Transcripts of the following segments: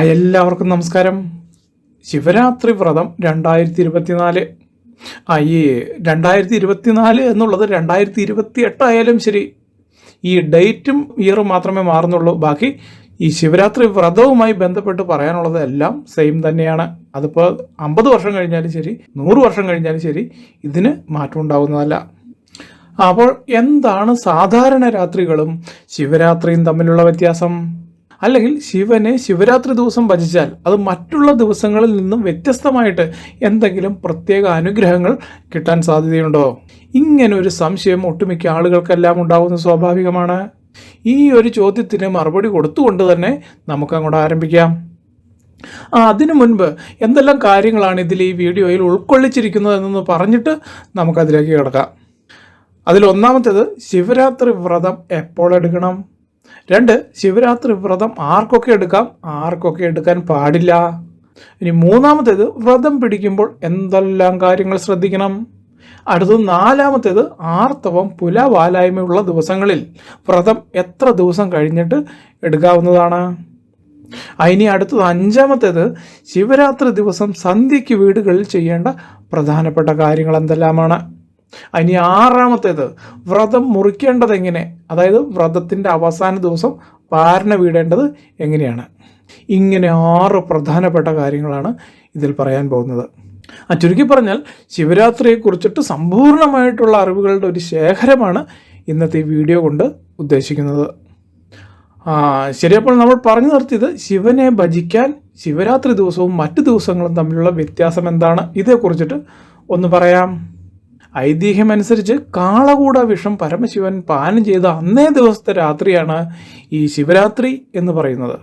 എല്ലാവർക്കും നമസ്കാരം. ശിവരാത്രി വ്രതം രണ്ടായിരത്തി ഇരുപത്തിനാല് ആ ഈ രണ്ടായിരത്തി ഇരുപത്തിനാല് എന്നുള്ളത് രണ്ടായിരത്തി ഇരുപത്തി എട്ടായാലും ശരി. ഈ ഡേറ്റും ഇയറും മാത്രമേ മാറുന്നുള്ളൂ. ബാക്കി ഈ ശിവരാത്രി വ്രതവുമായി ബന്ധപ്പെട്ട് പറയാനുള്ളത് എല്ലാം സെയിം തന്നെയാണ്. അതിപ്പോൾ അമ്പത് വർഷം കഴിഞ്ഞാലും ശരി നൂറ് വർഷം കഴിഞ്ഞാലും ശരി ഇതിന് മാറ്റം ഉണ്ടാകുന്നതല്ല അപ്പോൾ എന്താണ് സാധാരണ രാത്രികളും ശിവരാത്രിയും തമ്മിലുള്ള വ്യത്യാസം? അല്ലെങ്കിൽ ശിവനെ ശിവരാത്രി ദിവസം ഭജിച്ചാൽ അത് മറ്റുള്ള ദിവസങ്ങളിൽ നിന്നും വ്യത്യസ്തമായിട്ട് എന്തെങ്കിലും പ്രത്യേക അനുഗ്രഹങ്ങൾ കിട്ടാൻ സാധ്യതയുണ്ടോ? ഇങ്ങനെ ഒരു സംശയം ഒട്ടുമിക്ക ആളുകൾക്കെല്ലാം ഉണ്ടാകുന്നത് സ്വാഭാവികമാണ്. ഈ ഒരു ചോദ്യത്തിന് മറുപടി കൊടുത്തുകൊണ്ട് തന്നെ നമുക്ക് അങ്ങോട്ട് ആരംഭിക്കാം അതിനു മുൻപ് എന്തെല്ലാം കാര്യങ്ങളാണ് ഇതിൽ ഈ വീഡിയോയിൽ ഉൾക്കൊള്ളിച്ചിരിക്കുന്നത് ഉൾക്കൊള്ളിച്ചിരിക്കുന്നതെന്ന് പറഞ്ഞിട്ട് നമുക്കതിലേക്ക് കിടക്കാം. അതിൽ ഒന്നാമത്തേത് ശിവരാത്രി വ്രതം എപ്പോൾ എടുക്കണം? രണ്ട് ശിവരാത്രി വ്രതം ആർക്കൊക്കെ എടുക്കാം? ആർക്കൊക്കെ എടുക്കാൻ പാടില്ല. ഇനി മൂന്നാമത്തേത് വ്രതം പിടിക്കുമ്പോൾ എന്തെല്ലാം കാര്യങ്ങൾ ശ്രദ്ധിക്കണം? അടുത്തത് നാലാമത്തേത് ആർത്തവം പുലവാലായ്മയുള്ള ദിവസങ്ങളിൽ വ്രതം എത്ര ദിവസം കഴിഞ്ഞിട്ട് എടുക്കാവുന്നതാണ്? ഇനി അടുത്തത് അഞ്ചാമത്തേത് ശിവരാത്രി ദിവസം സന്ധ്യയ്ക്ക് വീടുകളിൽ ചെയ്യേണ്ട പ്രധാനപ്പെട്ട കാര്യങ്ങൾ എന്തെല്ലാമാണ്? ഇനി ആറാമത്തേത് വ്രതം മുറിക്കേണ്ടത് എങ്ങനെ? അതായത് വ്രതത്തിന്റെ അവസാന ദിവസം പാരണ വീടേണ്ടത് എങ്ങനെയാണ്? ഇങ്ങനെ ആറ് പ്രധാനപ്പെട്ട കാര്യങ്ങളാണ് ഇതിൽ പറയാൻ പോകുന്നത്. ചുരുക്കി പറഞ്ഞാൽ ശിവരാത്രിയെ കുറിച്ചിട്ട് സമ്പൂർണമായിട്ടുള്ള അറിവുകളുടെ ഒരു ശേഖരമാണ് ഇന്നത്തെ ഈ വീഡിയോ കൊണ്ട് ഉദ്ദേശിക്കുന്നത്. ശരി അപ്പോൾ നമ്മൾ പറഞ്ഞു നിർത്തിയത് ശിവനെ ഭജിക്കാൻ ശിവരാത്രി ദിവസവും മറ്റു ദിവസങ്ങളും തമ്മിലുള്ള വ്യത്യാസം എന്താണ്? ഇതേക്കുറിച്ചിട്ട് ഒന്ന് പറയാം. ഐതിഹ്യമനുസരിച്ച് കാളകൂട വിഷം പരമശിവൻ പാനം ചെയ്ത അന്നേ ദിവസത്തെ രാത്രിയാണ് ഈ ശിവരാത്രി എന്ന് പറയുന്നത്.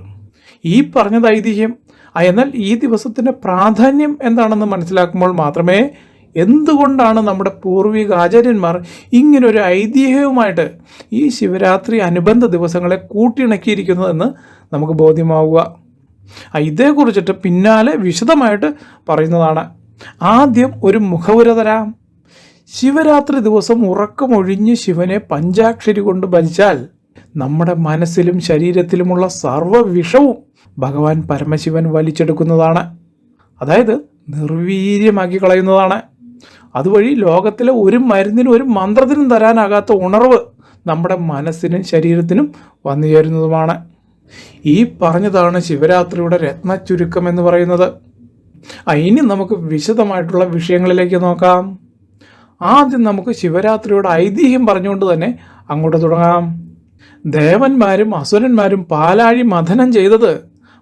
ഈ പറഞ്ഞത് ഐതിഹ്യം. എന്നാൽ ഈ ദിവസത്തിന്റെ പ്രാധാന്യം എന്താണെന്ന് മനസ്സിലാക്കുമ്പോൾ മാത്രമേ എന്തുകൊണ്ടാണ് നമ്മുടെ പൂർവിക ആചാര്യന്മാർ ഇങ്ങനൊരു ഐതിഹ്യവുമായിട്ട് ഈ ശിവരാത്രി അനുബന്ധ ദിവസങ്ങളെ കൂട്ടിയിണക്കിയിരിക്കുന്നതെന്ന് നമുക്ക് ബോധ്യമാവുക. ഇതേക്കുറിച്ചിട്ട് പിന്നാലെ വിശദമായിട്ട് പറയുന്നതാണ്. ആദ്യം ഒരു മുഖവുര തരാം ശിവരാത്രി ദിവസം ഉറക്കമൊഴിഞ്ഞ് ശിവനെ പഞ്ചാക്ഷരി കൊണ്ട് ഭജിച്ചാൽ നമ്മുടെ മനസ്സിലും ശരീരത്തിലുമുള്ള സർവ വിഷവും ഭഗവാൻ പരമശിവൻ വലിച്ചെടുക്കുന്നതാണ്. അതായത് നിർവീര്യമാക്കി കളയുന്നതാണ്. അതുവഴി ലോകത്തിലെ ഒരു മരുന്നിനും ഒരു മന്ത്രത്തിനും തരാനാകാത്ത ഉണർവ് നമ്മുടെ മനസ്സിനും ശരീരത്തിനും വന്നു ചേരുന്നതുമാണ്. ഈ പറഞ്ഞതാണ് ശിവരാത്രിയുടെ രത്ന ചുരുക്കം എന്ന് പറയുന്നത്. ഇനി നമുക്ക് വിശദമായിട്ടുള്ള വിഷയങ്ങളിലേക്ക് നോക്കാം. ആദ്യം നമുക്ക് ശിവരാത്രിയുടെ ഐതിഹ്യം പറഞ്ഞുകൊണ്ട് തന്നെ അങ്ങോട്ട് തുടങ്ങാം. ദേവന്മാരും അസുരന്മാരും പാലാഴി മഥനം ചെയ്തത്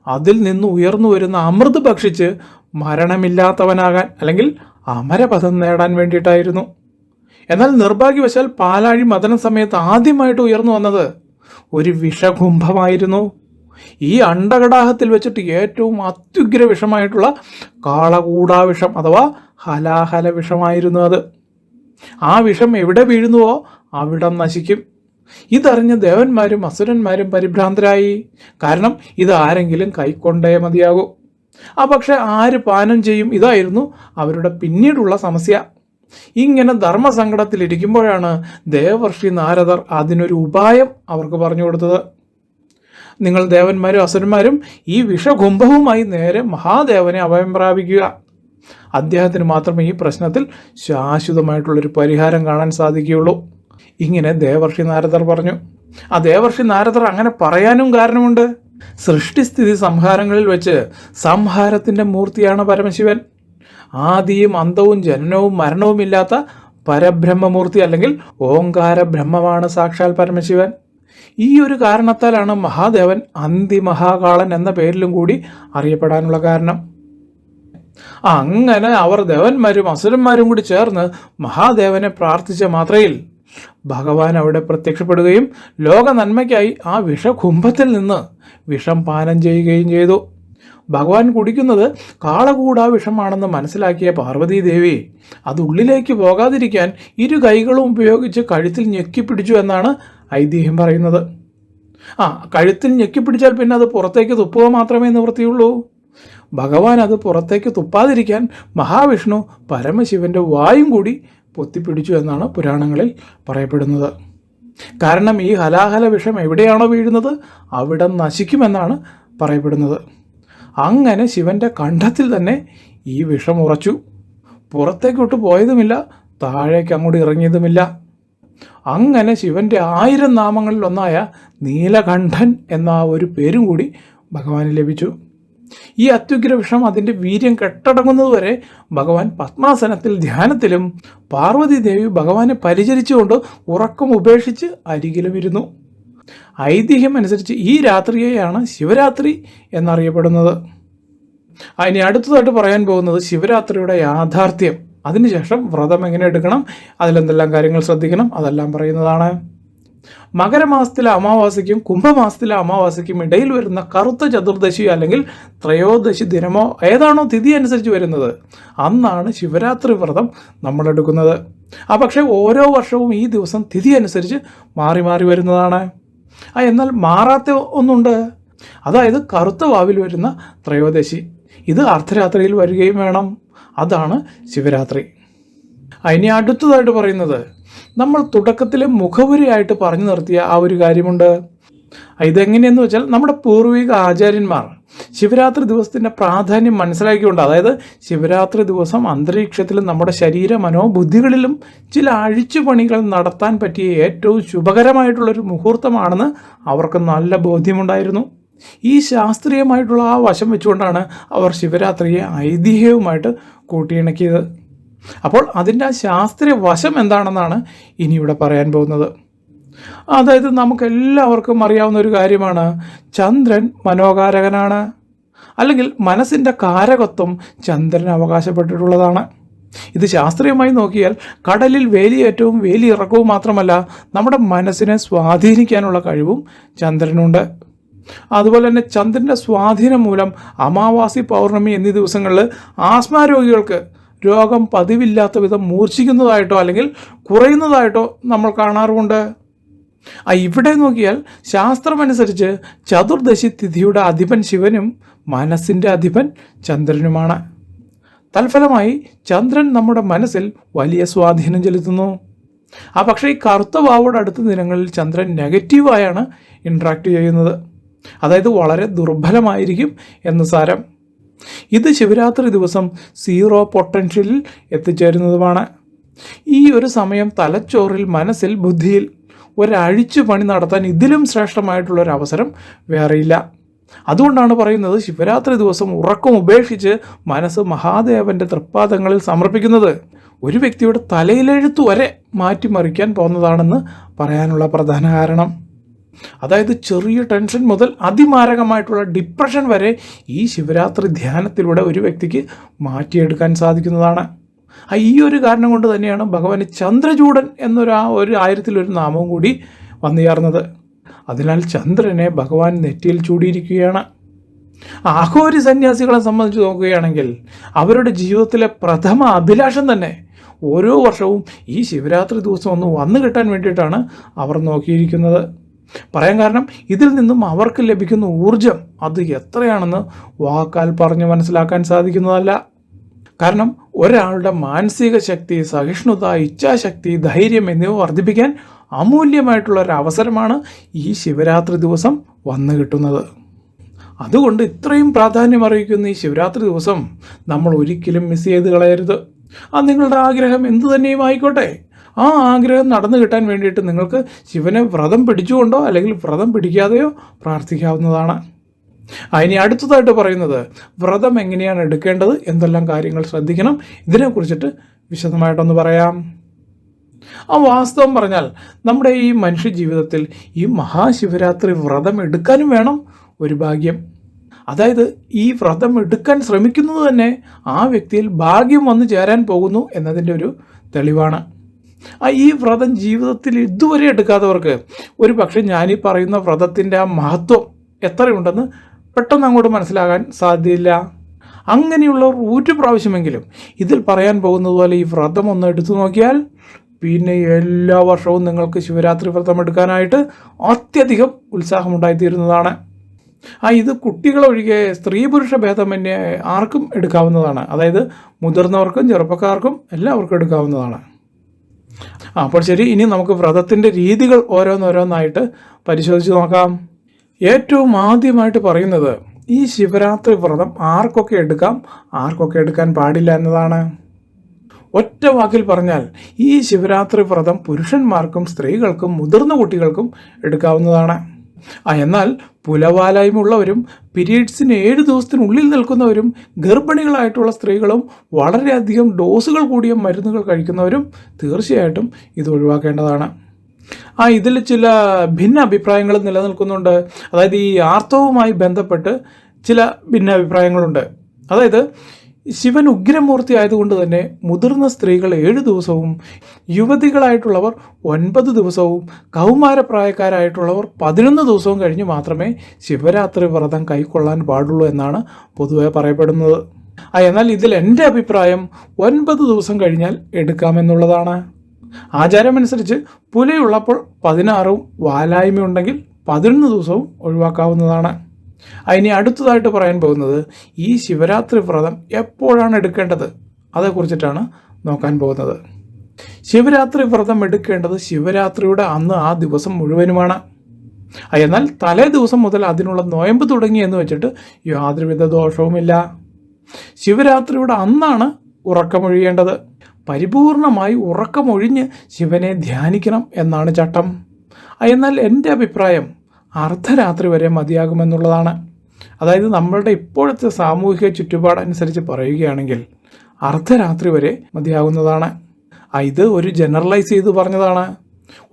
അതിൽ നിന്ന് ഉയർന്നു വരുന്ന അമൃത് ഭക്ഷിച്ച് മരണമില്ലാത്തവനാകാൻ അല്ലെങ്കിൽ അമരപഥം നേടാൻ വേണ്ടിയിട്ടായിരുന്നു. എന്നാൽ നിർഭാഗ്യവശാൽ പാലാഴി മഥന സമയത്ത് ആദ്യമായിട്ട് ഉയർന്നു വന്നത് ഒരു വിഷകുംഭമായിരുന്നു. ഈ അണ്ടകടാഹത്തിൽ വെച്ചിട്ട് ഏറ്റവും അത്യുഗ്ര വിഷമായിട്ടുള്ള കാളകൂടാവിഷം അഥവാ ഹലാഹല വിഷമായിരുന്നു അത്. ആ വിഷം എവിടെ വീഴുന്നുവോ അവിടം നശിക്കും. ഇതറിഞ്ഞ ദേവന്മാരും അസുരന്മാരും പരിഭ്രാന്തരായി. കാരണം ഇത് ആരെങ്കിലും കൈക്കൊണ്ടേ മതിയാകൂ. ആ പക്ഷെ ആര് പാനം ചെയ്യും ഇതായിരുന്നു അവരുടെ പിന്നീടുള്ള സമസ്യ. ഇങ്ങനെ ധർമ്മസങ്കടത്തിലിരിക്കുമ്പോഴാണ് ദേവർഷി നാരദർ അതിനൊരു ഉപായം അവർക്ക് പറഞ്ഞു കൊടുത്തത്. നിങ്ങൾ ദേവന്മാരും അസുരന്മാരും ഈ വിഷകുംഭവുമായി നേരെ മഹാദേവനെ അഭയം പ്രാപിക്കുക. അദ്ദേഹത്തിന് മാത്രമേ ഈ പ്രശ്നത്തിൽ ശാശ്വതമായിട്ടുള്ളൊരു പരിഹാരം കാണാൻ സാധിക്കുകയുള്ളൂ. ഇങ്ങനെ ദേവർഷി നാരദർ പറഞ്ഞു. ആ ദേവർഷി നാരദർ അങ്ങനെ പറയാനും കാരണമുണ്ട്. സൃഷ്ടിസ്ഥിതി സംഹാരങ്ങളിൽ വെച്ച് സംഹാരത്തിന്റെ മൂർത്തിയാണ് പരമശിവൻ. ആദിയും അന്തവും ജനനവും മരണവും ഇല്ലാത്ത പരബ്രഹ്മമൂർത്തി അല്ലെങ്കിൽ ഓങ്കാര ബ്രഹ്മമാണ് സാക്ഷാൽ പരമശിവൻ. ഈ ഒരു കാരണത്താലാണ് മഹാദേവൻ അന്തിമഹാകാളൻ എന്ന പേരിലും കൂടി അറിയപ്പെടാനുള്ള കാരണം. അങ്ങനെ അവർ ദേവന്മാരും അസുരന്മാരും കൂടി ചേർന്ന് മഹാദേവനെ പ്രാർത്ഥിച്ച മാത്രയിൽ ഭഗവാൻ അവിടെ പ്രത്യക്ഷപ്പെടുകയും ലോക നന്മയ്ക്കായി ആ വിഷകുംഭത്തിൽ നിന്ന് വിഷം പാനം ചെയ്യുകയും ചെയ്തു. ഭഗവാൻ കുടിക്കുന്നത് കാളകൂടാ വിഷമാണെന്ന് മനസ്സിലാക്കിയ പാർവതീദേവി അത് ഉള്ളിലേക്ക് പോകാതിരിക്കാൻ ഇരു കൈകളും ഉപയോഗിച്ച് കഴുത്തിൽ ഞെക്കിപ്പിടിച്ചു എന്നാണ് ഐതിഹ്യം പറയുന്നത്. ആ കഴുത്തിൽ ഞെക്കിപ്പിടിച്ചാൽ പിന്നെ അത് പുറത്തേക്ക് തുപ്പുക മാത്രമേ നിവൃത്തിയുള്ളൂ. ഭഗവാൻ അത് പുറത്തേക്ക് തുപ്പാതിരിക്കാൻ മഹാവിഷ്ണു പരമശിവന്റെ വായും കൂടി പൊത്തിപ്പിടിച്ചു എന്നാണ് പുരാണങ്ങളിൽ പറയപ്പെടുന്നത്. കാരണം ഈ ഹലാഹല വിഷം എവിടെയാണോ വീഴുന്നത്? അവിടെ നശിക്കുമെന്നാണ് പറയപ്പെടുന്നത്. അങ്ങനെ ശിവന്റെ കണ്ഠത്തിൽ തന്നെ ഈ വിഷം ഉറച്ചു. പുറത്തേക്കോട്ട് പോയതുമില്ല താഴേക്ക് അങ്ങോട്ട് ഇറങ്ങിയതുമില്ല. അങ്ങനെ ശിവന്റെ ആയിരം നാമങ്ങളിൽ ഒന്നായ നീലകണ്ഠൻ എന്ന ഒരു പേരും കൂടി ഭഗവാന് ലഭിച്ചു. ഈ അത്യുഗ്ര വിഷം അതിന്റെ വീര്യം കെട്ടടങ്ങുന്നതുവരെ ഭഗവാൻ പത്മാസനത്തിൽ ധ്യാനത്തിലും പാർവതി ദേവി ഭഗവാനെ പരിചരിച്ചുകൊണ്ട് ഉറക്കം ഉപേക്ഷിച്ച് അരികിലും ഇരുന്നു ഐതിഹ്യം അനുസരിച്ച് ഈ രാത്രിയെയാണ് ശിവരാത്രി എന്നറിയപ്പെടുന്നത്. ഇനി അടുത്തതായിട്ട് പറയാൻ പോകുന്നത് ശിവരാത്രിയുടെ യാഥാർത്ഥ്യം. അതിനുശേഷം വ്രതം എങ്ങനെ എടുക്കണം? അതിലെന്തെല്ലാം കാര്യങ്ങൾ ശ്രദ്ധിക്കണം? അതെല്ലാം പറയുന്നതാണ്. മകരമാസത്തിലെ അമാവാസിക്കും കുംഭമാസത്തിലെ അമാവാസിക്കും ഇടയിൽ വരുന്ന കറുത്ത ചതുർദശി അല്ലെങ്കിൽ ത്രയോദശി ദിനമോ ഏതാണോ തിഥി അനുസരിച്ച് വരുന്നത് അന്നാണ് ശിവരാത്രി വ്രതം നമ്മളെടുക്കുന്നത്. ആ പക്ഷേ ഓരോ വർഷവും ഈ ദിവസം തിഥി അനുസരിച്ച് മാറി മാറി വരുന്നതാണ്. ആ എന്നാൽ മാറാത്ത ഒന്നുണ്ട്. അതായത് കറുത്ത വാവിൽ വരുന്ന ത്രയോദശി. ഇത് അർദ്ധരാത്രിയിൽ വരികയും വേണം. അതാണ് ശിവരാത്രി. അതിനെ അടുത്തതായിട്ട് പറയുന്നത് നമ്മൾ തുടക്കത്തിൽ മുഖപുരിയായിട്ട് പറഞ്ഞു നിർത്തിയ ആ ഒരു കാര്യമുണ്ട്. ഇതെങ്ങനെയെന്ന് വെച്ചാൽ നമ്മുടെ പൂർവിക ആചാര്യന്മാർ ശിവരാത്രി ദിവസത്തിന്റെ പ്രാധാന്യം മനസ്സിലാക്കിക്കൊണ്ട് അതായത് ശിവരാത്രി ദിവസം അന്തരീക്ഷത്തിലും നമ്മുടെ ശരീര മനോബുദ്ധികളിലും ചില അഴിച്ചുപണികൾ നടത്താൻ പറ്റിയ ഏറ്റവും ശുഭകരമായിട്ടുള്ളൊരു മുഹൂർത്തമാണെന്ന് അവർക്ക് നല്ല ബോധ്യമുണ്ടായിരുന്നു. ഈ ശാസ്ത്രീയമായിട്ടുള്ള ആ വശം വെച്ചുകൊണ്ടാണ് അവർ ശിവരാത്രിയെ ഐതിഹ്യവുമായിട്ട് കൂട്ടിയിണക്കിയത്. അപ്പോൾ അതിന്റെ ശാസ്ത്രീയ വശം എന്താണെന്നാണ് ഇനി ഇവിടെ പറയാൻ പോകുന്നത്. അതായത് നമുക്കെല്ലാവർക്കും അറിയാവുന്ന ഒരു കാര്യമാണ് ചന്ദ്രൻ മനോകാരകനാണ്. അല്ലെങ്കിൽ മനസ്സിന്റെ കാരകത്വം ചന്ദ്രൻ അവകാശപ്പെട്ടിട്ടുള്ളതാണ്. ഇത് ശാസ്ത്രീയമായി നോക്കിയാൽ കടലിൽ വേലിയേറ്റവും വേലിയിറക്കവും മാത്രമല്ല നമ്മുടെ മനസ്സിനെ സ്വാധീനിക്കാനുള്ള കഴിവും ചന്ദ്രനുണ്ട്. അതുപോലെ തന്നെ ചന്ദ്രന്റെ സ്വാധീനം മൂലം അമാവാസി പൗർണമി എന്നീ ദിവസങ്ങളിൽ ആസ്മ രോഗികൾക്ക് രോഗം പതിവില്ലാത്ത വിധം മൂർച്ഛിക്കുന്നതായിട്ടോ അല്ലെങ്കിൽ കുറയുന്നതായിട്ടോ നമ്മൾ കാണാറുമുണ്ട്. ആ ഇവിടെ നോക്കിയാൽ ശാസ്ത്രമനുസരിച്ച് ചതുർദശി തിഥിയുടെ അധിപൻ ശിവനും മനസ്സിന്റെ അധിപൻ ചന്ദ്രനുമാണ്. തൽഫലമായി ചന്ദ്രൻ നമ്മുടെ മനസ്സിൽ വലിയ സ്വാധീനം ചെലുത്തുന്നു. ആ പക്ഷേ ഈ കറുത്ത വാവോട് അടുത്ത ദിനങ്ങളിൽ ചന്ദ്രൻ നെഗറ്റീവായാണ് ഇൻട്രാക്ട് ചെയ്യുന്നത്. അതായത് വളരെ ദുർബലമായിരിക്കും എന്ന് സാരം. ഇത് ശിവരാത്രി ദിവസം സീറോ പൊട്ടൻഷ്യലിൽ എത്തിച്ചേരുന്നതുമാണ്. ഈ ഒരു സമയം തലച്ചോറിൽ മനസ്സിൽ ബുദ്ധിയിൽ ഒരഴിച്ചു പണി നടത്താൻ ഇതിലും ശ്രേഷ്ഠമായിട്ടുള്ള ഒരു അവസരം വേറെയില്ല. അതുകൊണ്ടാണ് പറയുന്നത് ശിവരാത്രി ദിവസം ഉറക്കം ഉപേക്ഷിച്ച് മനസ്സ് മഹാദേവന്റെ തൃപ്പാദങ്ങളിൽ സമർപ്പിക്കുന്നത്. ഒരു വ്യക്തിയുടെ തലയിലെഴുത്തു വരെ മാറ്റിമറിക്കാൻ പോകുന്നതാണെന്ന് പറയാനുള്ള പ്രധാന കാരണം. അതായത് ചെറിയ ടെൻഷൻ മുതൽ അതിമാരകമായിട്ടുള്ള ഡിപ്രഷൻ വരെ ഈ ശിവരാത്രി ധ്യാനത്തിലൂടെ ഒരു വ്യക്തിക്ക് മാറ്റിയെടുക്കാൻ സാധിക്കുന്നതാണ്. ഈ ഒരു കാരണം കൊണ്ട് തന്നെയാണ് ഭഗവാൻ ചന്ദ്രചൂടൻ എന്നൊരു ആ ഒരു ആയിരത്തിലൊരു നാമവും കൂടി വന്നു ചേർന്നത്. അതിനാൽ ചന്ദ്രനെ ഭഗവാൻ നെറ്റിയിൽ ചൂടിയിരിക്കുകയാണ്. ആഹോരി സന്യാസികളെ സംബന്ധിച്ച് നോക്കുകയാണെങ്കിൽ അവരുടെ ജീവിതത്തിലെ പ്രഥമ അഭിലാഷം തന്നെ ഓരോ വർഷവും ഈ ശിവരാത്രി ദിവസം ഒന്ന് വന്നു കിട്ടാൻ വേണ്ടിയിട്ടാണ് അവർ നോക്കിയിരിക്കുന്നത്. പറയാൻ കാരണം ഇതിൽ നിന്നും അവർക്ക് ലഭിക്കുന്ന ഊർജം അത് എത്രയാണെന്ന് വാക്കാൽ പറഞ്ഞ് മനസ്സിലാക്കാൻ സാധിക്കുന്നതല്ല. കാരണം ഒരാളുടെ മാനസിക ശക്തി സഹിഷ്ണുത ഇച്ഛാശക്തി ധൈര്യം എന്നിവ വർദ്ധിപ്പിക്കാൻ അമൂല്യമായിട്ടുള്ള ഒരു അവസരമാണ് ഈ ശിവരാത്രി ദിവസം വന്നു കിട്ടുന്നത്. അതുകൊണ്ട് ഇത്രയും പ്രാധാന്യം അറിയിക്കുന്ന ഈ ശിവരാത്രി ദിവസം നമ്മൾ ഒരിക്കലും മിസ് ചെയ്ത് കളയരുത്. അത് നിങ്ങളുടെ ആഗ്രഹം എന്തു തന്നെയും ആയിക്കോട്ടെ. ആ ആഗ്രഹം നടന്നു കിട്ടാൻ വേണ്ടിയിട്ട് നിങ്ങൾക്ക് ശിവനെ വ്രതം പിടിച്ചുകൊണ്ടോ അല്ലെങ്കിൽ വ്രതം പിടിക്കാതെയോ പ്രാർത്ഥിക്കാവുന്നതാണ്. അതിനി അടുത്തതായിട്ട് പറയുന്നത് വ്രതം എങ്ങനെയാണ് എടുക്കേണ്ടത് എന്തെല്ലാം കാര്യങ്ങൾ ശ്രദ്ധിക്കണം ഇതിനെക്കുറിച്ചിട്ട് വിശദമായിട്ടൊന്ന് പറയാം. ആ വാസ്തവം പറഞ്ഞാൽ നമ്മുടെ ഈ മനുഷ്യ ജീവിതത്തിൽ ഈ മഹാശിവരാത്രി വ്രതം എടുക്കാനും വേണം ഒരു ഭാഗ്യം. അതായത് ഈ വ്രതം എടുക്കാൻ ശ്രമിക്കുന്നത് തന്നെ ആ വ്യക്തിയിൽ ഭാഗ്യം വന്നു ചേരാൻ പോകുന്നു എന്നതിന്റെ ഒരു തെളിവാണ്. ആ ഈ വ്രതം ജീവിതത്തിൽ ഇതുവരെ എടുക്കാത്തവർക്ക് ഒരു പക്ഷേ ഞാനീ പറയുന്ന വ്രതത്തിന്റെ ആ മഹത്വം എത്രയുണ്ടെന്ന് പെട്ടെന്ന് അങ്ങോട്ട് മനസ്സിലാകാൻ സാധ്യതയില്ല. അങ്ങനെയുള്ളവർ ഒരു പ്രാവശ്യമെങ്കിലും ഇതിൽ പറയാൻ പോകുന്നത് പോലെ ഈ വ്രതം ഒന്ന് എടുത്തു നോക്കിയാൽ പിന്നെ എല്ലാ വർഷവും നിങ്ങൾക്ക് ശിവരാത്രി വ്രതം എടുക്കാനായിട്ട് അത്യധികം ഉത്സാഹമുണ്ടായിത്തീരുന്നതാണ്. ആ ഇത് കുട്ടികളൊഴികെ സ്ത്രീ പുരുഷ ഭേദമന്യേ ആർക്കും എടുക്കാവുന്നതാണ്. അതായത് മുതിർന്നവർക്കും ചെറുപ്പക്കാർക്കും എല്ലാവർക്കും എടുക്കാവുന്നതാണ്. അപ്പോൾ ശരി ഇനി നമുക്ക് വ്രതത്തിന്റെ രീതികൾ ഓരോന്നോരോന്നായിട്ട് പരിശോധിച്ച് നോക്കാം. ഏറ്റവും ആദ്യമായിട്ട് പറയുന്നത് ഈ ശിവരാത്രി വ്രതം ആർക്കൊക്കെ എടുക്കാം? ആർക്കൊക്കെ എടുക്കാൻ പാടില്ല എന്നതാണ്. ഒറ്റ വാക്കിൽ പറഞ്ഞാൽ ഈ ശിവരാത്രി വ്രതം പുരുഷന്മാർക്കും സ്ത്രീകൾക്കും മുതിർന്ന കുട്ടികൾക്കും എടുക്കാവുന്നതാണ്. ആ എന്നാൽ പുലവാലായ്മയുള്ളവരും പീരീഡ്സിന് ഏഴ് ദിവസത്തിനുള്ളിൽ നിൽക്കുന്നവരും ഗർഭിണികളായിട്ടുള്ള സ്ത്രീകളും വളരെയധികം ഡോസുകൾ കൂടിയ മരുന്നുകൾ കഴിക്കുന്നവരും തീർച്ചയായിട്ടും ഇത് ഒഴിവാക്കേണ്ടതാണ്. ആ ഇതിൽ ചില ഭിന്ന അഭിപ്രായങ്ങൾ നിലനിൽക്കുന്നുണ്ട്. അതായത് ഈ ആർത്തവുമായി ബന്ധപ്പെട്ട് ചില ഭിന്ന അഭിപ്രായങ്ങളുണ്ട്. അതായത് ശിവൻ ഉഗ്രമൂർത്തി ആയതുകൊണ്ട് തന്നെ മുതിർന്ന സ്ത്രീകൾ ഏഴ് ദിവസവും യുവതികളായിട്ടുള്ളവർ ഒൻപത് ദിവസവും കൗമാരപ്രായക്കാരായിട്ടുള്ളവർ പതിനൊന്ന് ദിവസവും കഴിഞ്ഞ് മാത്രമേ ശിവരാത്രി വ്രതം കൈക്കൊള്ളാൻ പാടുള്ളൂ എന്നാണ് പൊതുവെ പറയപ്പെടുന്നത്. എന്നാൽ ഇതിൽ എന്റെ അഭിപ്രായം ഒൻപത് ദിവസം കഴിഞ്ഞാൽ എടുക്കാമെന്നുള്ളതാണ്. ആചാരമനുസരിച്ച് പുലയുള്ളപ്പോൾ പതിനാറും വാലായ്മയുണ്ടെങ്കിൽ പതിനൊന്ന് ദിവസവും ഒഴിവാക്കാവുന്നതാണ്. അതിനി അടുത്തതായിട്ട് പറയാൻ പോകുന്നത് ഈ ശിവരാത്രി വ്രതം എപ്പോഴാണ് എടുക്കേണ്ടത്? അതേക്കുറിച്ചിട്ടാണ് നോക്കാൻ പോകുന്നത്. ശിവരാത്രി വ്രതം എടുക്കേണ്ടത് ശിവരാത്രിയുടെ അന്ന് ആ ദിവസം മുഴുവനുമാണ്. എന്നാൽ തലേ ദിവസം മുതൽ അതിനുള്ള നോയമ്പ് തുടങ്ങി എന്ന് വെച്ചിട്ട് യാതൊരുവിധ ദോഷവുമില്ല. ശിവരാത്രിയുടെ അന്നാണ് ഉറക്കമൊഴിയേണ്ടത്. പരിപൂർണമായി ഉറക്കമൊഴിഞ്ഞ് ശിവനെ ധ്യാനിക്കണം എന്നാണ് ചട്ടം. എന്നാൽ എന്റെ അഭിപ്രായം അർദ്ധരാത്രി വരെ മതിയാകുമെന്നുള്ളതാണ്. അതായത് നമ്മളുടെ ഇപ്പോഴത്തെ സാമൂഹിക ചുറ്റുപാടനുസരിച്ച് പറയുകയാണെങ്കിൽ അർദ്ധരാത്രി വരെ മതിയാകുന്നതാണ്. ഇത് ഒരു ജനറലൈസ് ചെയ്ത് പറഞ്ഞതാണ്.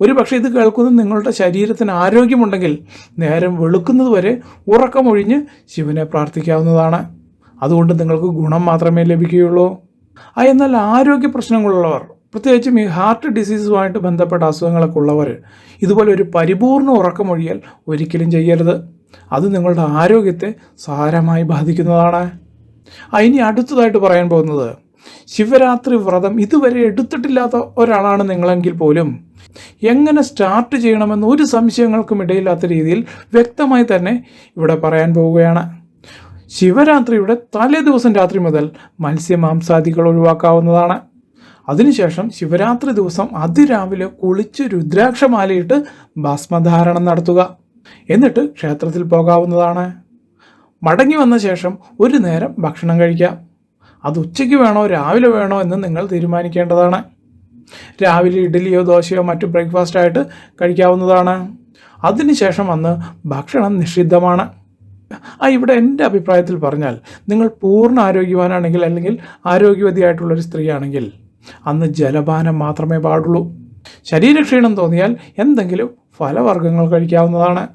ഒരു പക്ഷേ ഇത് കേൾക്കുന്നത് നിങ്ങളുടെ ശരീരത്തിന് ആരോഗ്യമുണ്ടെങ്കിൽ നേരം വെളുക്കുന്നത് വരെ ഉറക്കമൊഴിഞ്ഞ് ശിവനെ പ്രാർത്ഥിക്കാവുന്നതാണ്. അതുകൊണ്ട് നിങ്ങൾക്ക് ഗുണം മാത്രമേ ലഭിക്കുകയുള്ളൂ. എന്നാൽ ആരോഗ്യ പ്രശ്നങ്ങളുള്ളവർ പ്രത്യേകിച്ചും ഈ ഹാർട്ട് ഡിസീസുമായിട്ട് ബന്ധപ്പെട്ട അസുഖങ്ങളൊക്കെ ഉള്ളവർ ഇതുപോലെ ഒരു പരിപൂർണ ഉറക്കമൊഴിയൽ ഒരിക്കലും ചെയ്യരുത്. അത് നിങ്ങളുടെ ആരോഗ്യത്തെ സാരമായി ബാധിക്കുന്നതാണ്. ഇനി അടുത്തതായിട്ട് പറയാൻ പോകുന്നത് ശിവരാത്രി വ്രതം ഇതുവരെ എടുത്തിട്ടില്ലാത്ത ഒരാളാണ് നിങ്ങളെങ്കിൽ പോലും എങ്ങനെ സ്റ്റാർട്ട് ചെയ്യണമെന്ന് ഒരു സംശയങ്ങൾക്കും ഇടയില്ലാത്ത രീതിയിൽ വ്യക്തമായി തന്നെ ഇവിടെ പറയാൻ പോവുകയാണ്. ശിവരാത്രിയുടെ തലേ ദിവസം രാത്രി മുതൽ മത്സ്യമാംസാദികൾ ഒഴിവാക്കാവുന്നതാണ്. അതിനുശേഷം ശിവരാത്രി ദിവസം അതിരാവിലെ കുളിച്ച് രുദ്രാക്ഷമാലയിട്ട് ഭസ്മധാരണം നടത്തുക. എന്നിട്ട് ക്ഷേത്രത്തിൽ പോകാവുന്നതാണ്. മടങ്ങി വന്ന ശേഷം ഒരു നേരം ഭക്ഷണം കഴിക്കാം. അത് ഉച്ചയ്ക്ക് വേണോ രാവിലെ വേണോ എന്ന് നിങ്ങൾ തീരുമാനിക്കേണ്ടതാണ്. രാവിലെ ഇഡ്ഡലിയോ ദോശയോ മറ്റു ബ്രേക്ക്ഫാസ്റ്റ് ആയിട്ട് കഴിക്കാവുന്നതാണ്. അതിനുശേഷം വന്ന് ഭക്ഷണം നിഷിദ്ധമാണ്. ആ ഇവിടെ എന്റെ അഭിപ്രായത്തിൽ പറഞ്ഞാൽ നിങ്ങൾ പൂർണ ആരോഗ്യവാനാണെങ്കിൽ അല്ലെങ്കിൽ ആരോഗ്യവതിയായിട്ടുള്ളൊരു സ്ത്രീയാണെങ്കിൽ അന്ന് ജലപാനം മാത്രമേ പാടുള്ളൂ. ശരീരക്ഷീണം തോന്നിയാൽ എന്തെങ്കിലും ഫലവർഗങ്ങൾ കഴിക്കാവുന്നതാണ്.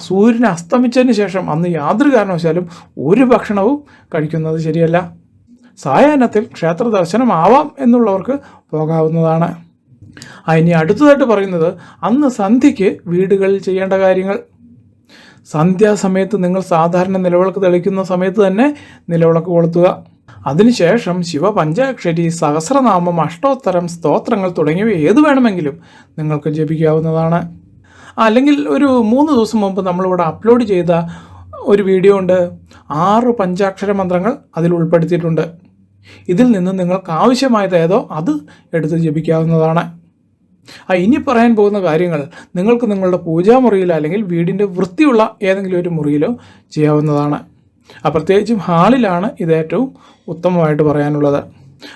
സൂര്യൻ അസ്തമിച്ചതിന് ശേഷം അന്ന് യാതൊരു കാരണവശാലും ഒരു ഭക്ഷണവും കഴിക്കുന്നത് ശരിയല്ല. സായാഹ്നത്തിൽ ക്ഷേത്ര ആവാം എന്നുള്ളവർക്ക് പോകാവുന്നതാണ്. ഇനി അടുത്തതായിട്ട് പറയുന്നത് അന്ന് സന്ധ്യയ്ക്ക് വീടുകളിൽ ചെയ്യേണ്ട കാര്യങ്ങൾ. സന്ധ്യാസമയത്ത് നിങ്ങൾ സാധാരണ നിലവിളക്ക് തെളിക്കുന്ന സമയത്ത് തന്നെ നിലവിളക്ക് കൊളുത്തുക. അതിനുശേഷം ശിവപഞ്ചാക്ഷരി സഹസ്രനാമം അഷ്ടോത്തരം സ്തോത്രങ്ങൾ തുടങ്ങിയവ ഏത് വേണമെങ്കിലും നിങ്ങൾക്ക് ജപിക്കാവുന്നതാണ്. അല്ലെങ്കിൽ ഒരു മൂന്ന് ദിവസം മുമ്പ് നമ്മളിവിടെ അപ്ലോഡ് ചെയ്ത ഒരു വീഡിയോ ഉണ്ട്. ആറ് പഞ്ചാക്ഷര മന്ത്രങ്ങൾ അതിൽ ഉൾപ്പെടുത്തിയിട്ടുണ്ട്. ഇതിൽ നിന്ന് നിങ്ങൾക്ക് ആവശ്യമായത് ഏതോ അത് എടുത്ത് ജപിക്കാവുന്നതാണ്. ആ ഇനി പറയാൻ പോകുന്ന കാര്യങ്ങൾ നിങ്ങൾക്ക് നിങ്ങളുടെ പൂജാമുറിയിലോ അല്ലെങ്കിൽ വീടിന്റെ വൃത്തിയുള്ള ഏതെങ്കിലും ഒരു മുറിയിലോ ചെയ്യാവുന്നതാണ്. ആ പ്രത്യേകിച്ചും ഹാളിലാണ് ഇത് ഏറ്റവും ഉത്തമമായിട്ട് പറയാനുള്ളത്.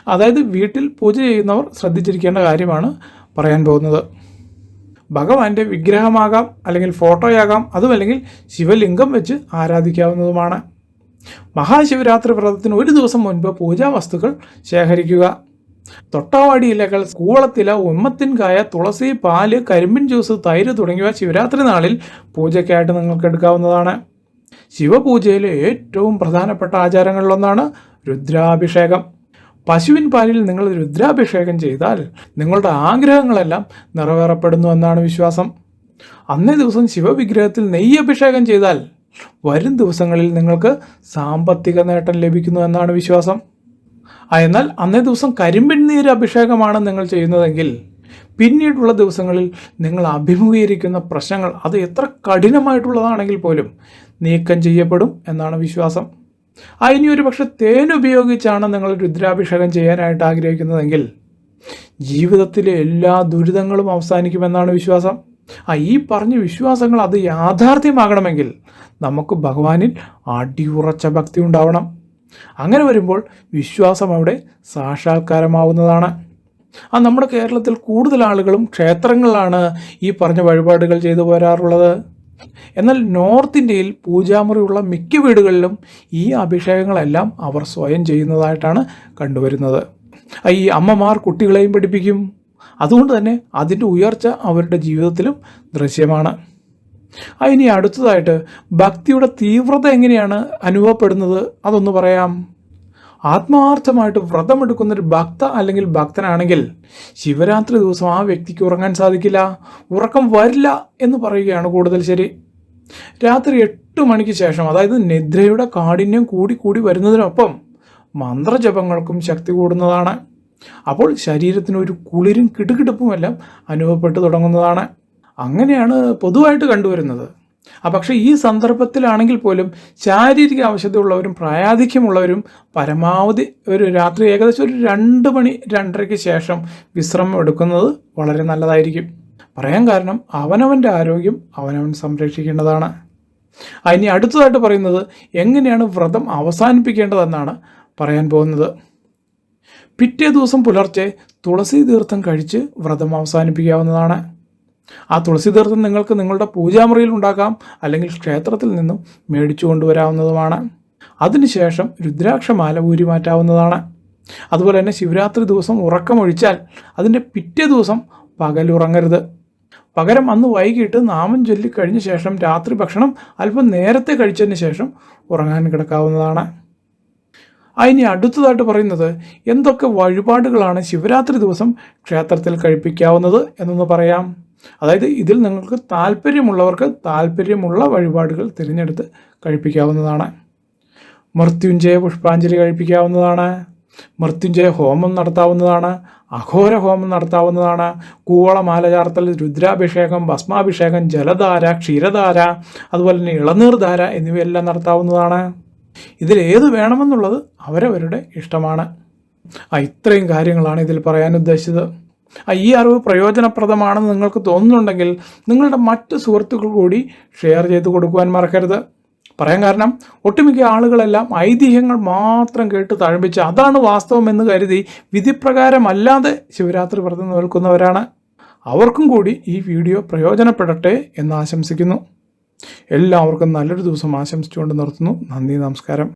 അതായത് വീട്ടിൽ പൂജ ചെയ്യുന്നവർ ശ്രദ്ധിച്ചിരിക്കേണ്ട കാര്യമാണ് പറയാൻ പോകുന്നത്. ഭഗവാന്റെ വിഗ്രഹമാകാം അല്ലെങ്കിൽ ഫോട്ടോയാകാം അതുമല്ലെങ്കിൽ ശിവലിംഗം വെച്ച് ആരാധിക്കാവുന്നതുമാണ്. മഹാശിവരാത്രി വ്രതത്തിന് ഒരു ദിവസം മുൻപ് പൂജാ വസ്തുക്കൾ ശേഖരിക്കുക. തൊട്ടാവാടി ഇലകൾ കൂവളത്തില ഉമ്മത്തിൻകായ തുളസി പാൽ കരിമ്പിൻ ജ്യൂസ് തൈര് തുടങ്ങിയവ ശിവരാത്രി നാളിൽ പൂജയ്ക്കായിട്ട് നിങ്ങൾക്ക് എടുക്കാവുന്നതാണ്. ശിവപൂജയിലെ ഏറ്റവും പ്രധാനപ്പെട്ട ആചാരങ്ങളിലൊന്നാണ് രുദ്രാഭിഷേകം. പശുവിൻ പാലിൽ നിങ്ങൾ രുദ്രാഭിഷേകം ചെയ്താൽ നിങ്ങളുടെ ആഗ്രഹങ്ങളെല്ലാം നിറവേറപ്പെടുന്നു എന്നാണ് വിശ്വാസം. അന്നേ ദിവസം ശിവവിഗ്രഹത്തിൽ നെയ്യ് അഭിഷേകം ചെയ്താൽ വരും ദിവസങ്ങളിൽ നിങ്ങൾക്ക് സാമ്പത്തിക നേട്ടം ലഭിക്കുന്നു എന്നാണ് വിശ്വാസം. എന്നാൽ അന്നേ ദിവസം കരിമ്പിൻ നീര് അഭിഷേകമാണ് നിങ്ങൾ ചെയ്യുന്നതെങ്കിൽ പിന്നീടുള്ള ദിവസങ്ങളിൽ നിങ്ങൾ അഭിമുഖീകരിക്കുന്ന പ്രശ്നങ്ങൾ അത് എത്ര കഠിനമായിട്ടുള്ളതാണെങ്കിൽ പോലും നീക്കം ചെയ്യപ്പെടും എന്നാണ് വിശ്വാസം. ആ ഇനി ഒരു പക്ഷെ തേൻ ഉപയോഗിച്ചാണ് നിങ്ങൾ രുദ്രാഭിഷേകം ചെയ്യാനായിട്ട് ആഗ്രഹിക്കുന്നതെങ്കിൽ ജീവിതത്തിലെ എല്ലാ ദുരിതങ്ങളും അവസാനിക്കുമെന്നാണ് വിശ്വാസം. ആ ഈ പറഞ്ഞ വിശ്വാസങ്ങൾ അത് യാഥാർത്ഥ്യമാകണമെങ്കിൽ നമുക്ക് ഭഗവാനിൽ അടിയുറച്ച ഭക്തി ഉണ്ടാവണം. അങ്ങനെ വരുമ്പോൾ വിശ്വാസം അവിടെ സാക്ഷാത്കാരമാവുന്നതാണ്. ആ നമ്മുടെ കേരളത്തിൽ കൂടുതൽ ആളുകളും ക്ഷേത്രങ്ങളിലാണ് ഈ പറഞ്ഞ വഴിപാടുകൾ ചെയ്തു പോരാറുള്ളത്. എന്നാൽ നോർത്ത് ഇന്ത്യയിൽ പൂജാമുറിയുള്ള മിക്ക വീടുകളിലും ഈ അഭിഷേകങ്ങളെല്ലാം അവർ സ്വയം ചെയ്യുന്നതായിട്ടാണ് കണ്ടുവരുന്നത്. ഈ അമ്മമാർ കുട്ടികളെയും പഠിപ്പിക്കും. അതുകൊണ്ട് തന്നെ അതിന്റെ ഉയർച്ച അവരുടെ ജീവിതത്തിലും ദൃശ്യമാണ്. ഇനി അടുത്തതായിട്ട് ഭക്തിയുടെ തീവ്രത എങ്ങനെയാണ് അനുഭവപ്പെടുന്നത്? അതൊന്ന് പറയാം. ആത്മാർത്ഥമായിട്ട് വ്രതമെടുക്കുന്ന ഒരു ഭക്ത അല്ലെങ്കിൽ ഭക്തനാണെങ്കിൽ ശിവരാത്രി ദിവസം ആ വ്യക്തിക്ക് ഉറങ്ങാൻ സാധിക്കില്ല ഉറക്കം വരില്ല എന്ന് പറയുകയാണ് കൂടുതൽ ശരി. രാത്രി എട്ട് മണിക്ക് ശേഷം അതായത് നിദ്രയുടെ കാഠിന്യം കൂടി കൂടി വരുന്നതിനൊപ്പം മന്ത്രജപങ്ങൾക്കും ശക്തി കൂടുന്നതാണ്. അപ്പോൾ ശരീരത്തിന് ഒരു കുളിരും കിടുകിടുപ്പുമെല്ലാം അനുഭവപ്പെട്ടു തുടങ്ങുന്നതാണ്. അങ്ങനെയാണ് പൊതുവായിട്ട് കണ്ടുവരുന്നത്. ആ പക്ഷേ ഈ സന്ദർഭത്തിലാണെങ്കിൽ പോലും ശാരീരിക ആവശ്യതയുള്ളവരും പ്രായാധിക്യമുള്ളവരും പരമാവധി ഒരു രാത്രി ഏകദേശം ഒരു രണ്ട് മണി രണ്ടരയ്ക്ക് ശേഷം വിശ്രമം എടുക്കുന്നത് വളരെ നല്ലതായിരിക്കും. പറയാൻ കാരണം അവനവന്റെ ആരോഗ്യം അവനവൻ സംരക്ഷിക്കേണ്ടതാണ്. ഇനി അടുത്തതായിട്ട് പറയുന്നത് എങ്ങനെയാണ് വ്രതം അവസാനിപ്പിക്കേണ്ടതെന്നാണ് പറയാൻ പോകുന്നത്. പിറ്റേ ദിവസം പുലർച്ചെ തുളസി തീർത്ഥം കഴിച്ച് വ്രതം അവസാനിപ്പിക്കാവുന്നതാണ്. ആ തുളസി തീർത്ഥം നിങ്ങൾക്ക് നിങ്ങളുടെ പൂജാമുറിയിൽ ഉണ്ടാക്കാം അല്ലെങ്കിൽ ക്ഷേത്രത്തിൽ നിന്നും മേടിച്ചു കൊണ്ടുവരാവുന്നതുമാണ്. അതിനുശേഷം രുദ്രാക്ഷമാല ഊരി മാറ്റാവുന്നതാണ്. അതുപോലെ തന്നെ ശിവരാത്രി ദിവസം ഉറക്കമൊഴിച്ചാൽ അതിന്റെ പിറ്റേ ദിവസം പകലുറങ്ങരുത്. പകരം അന്ന് വൈകിട്ട് നാമം ചൊല്ലി കഴിഞ്ഞ ശേഷം രാത്രി ഭക്ഷണം അല്പം നേരത്തെ കഴിച്ചതിന് ശേഷം ഉറങ്ങാൻ കിടക്കാവുന്നതാണ്. അതിനി അടുത്തതായിട്ട് പറയുന്നത് എന്തൊക്കെ വഴിപാടുകളാണ് ശിവരാത്രി ദിവസം ക്ഷേത്രത്തിൽ കഴിപ്പിക്കാവുന്നത് എന്നൊന്ന് പറയാം. അതായത് ഇതിൽ നിങ്ങൾക്ക് താല്പര്യമുള്ളവർക്ക് താല്പര്യമുള്ള വഴിപാടുകൾ തിരഞ്ഞെടുത്ത് കഴിപ്പിക്കാവുന്നതാണ്. മൃത്യുഞ്ജയ പുഷ്പാഞ്ജലി കഴിപ്പിക്കാവുന്നതാണ്. മൃത്യുഞ്ജയ ഹോമം നടത്താവുന്നതാണ്. അഘോര ഹോമം നടത്താവുന്നതാണ്. കൂവളമാല ചാർത്തൽ രുദ്രാഭിഷേകം ഭസ്മാഭിഷേകം ജലധാര ക്ഷീരധാര അതുപോലെ തന്നെ ഇളനീർധാര എന്നിവയെല്ലാം നടത്താവുന്നതാണ്. ഇതിലേത് വേണമെന്നുള്ളത് അവരവരുടെ ഇഷ്ടമാണ്. ആ ഇത്രയും കാര്യങ്ങളാണ് ഇതിൽ പറയാൻ ഉദ്ദേശിച്ചത്. ഈ അറിവ് പ്രയോജനപ്രദമാണെന്ന് നിങ്ങൾക്ക് തോന്നുന്നുണ്ടെങ്കിൽ നിങ്ങളുടെ മറ്റ് സുഹൃത്തുക്കൾ കൂടി ഷെയർ ചെയ്ത് കൊടുക്കുവാൻ മറക്കരുത്. പറയാൻ കാരണം ഒട്ടുമിക്ക ആളുകളെല്ലാം ഐതിഹ്യങ്ങൾ മാത്രം കേട്ട് തഴമ്പിച്ച് അതാണ് വാസ്തവം എന്ന് കരുതി വിധിപ്രകാരമല്ലാതെ ശിവരാത്രി വ്രതം നിൽക്കുന്നവരാണ്. അവർക്കും കൂടി ഈ വീഡിയോ പ്രയോജനപ്പെടട്ടെ എന്ന് ആശംസിക്കുന്നു. എല്ലാവർക്കും നല്ലൊരു ദിവസം ആശംസിച്ചുകൊണ്ട് നിർത്തുന്നു. നന്ദി നമസ്കാരം.